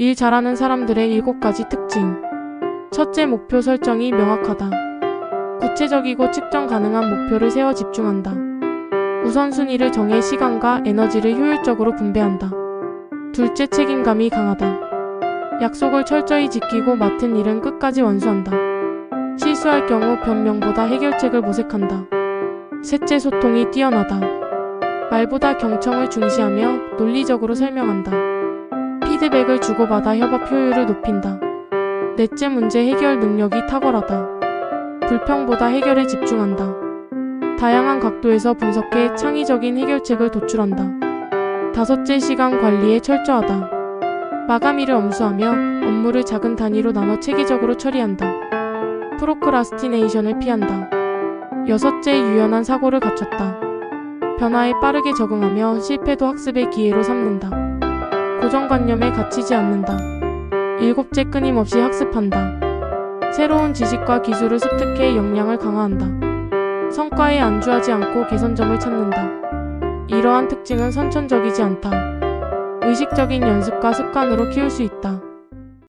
일 잘하는 사람들의 일곱 가지 특징. 첫째, 목표 설정이 명확하다. 구체적이고 측정 가능한 목표를 세워 집중한다. 우선순위를 정해 시간과 에너지를 효율적으로 분배한다. 둘째, 책임감이 강하다. 약속을 철저히 지키고 맡은 일은 끝까지 완수한다. 실수할 경우 변명보다 해결책을 모색한다. 셋째, 소통이 뛰어나다. 말보다 경청을 중시하며 논리적으로 설명한다. 피드백을 주고받아 협업 효율을 높인다. 넷째, 문제 해결 능력이 탁월하다. 불평보다 해결에 집중한다. 다양한 각도에서 분석해 창의적인 해결책을 도출한다. 다섯째, 시간 관리에 철저하다. 마감일을 엄수하며 업무를 작은 단위로 나눠 체계적으로 처리한다. 프로크라스티네이션을 피한다. 여섯째, 유연한 사고를 갖췄다. 변화에 빠르게 적응하며 실패도 학습의 기회로 삼는다. 고정관념에 갇히지 않는다. 일곱째, 끊임없이 학습한다. 새로운 지식과 기술을 습득해 역량을 강화한다. 성과에 안주하지 않고 개선점을 찾는다. 이러한 특징은 선천적이지 않다. 의식적인 연습과 습관으로 키울 수 있다.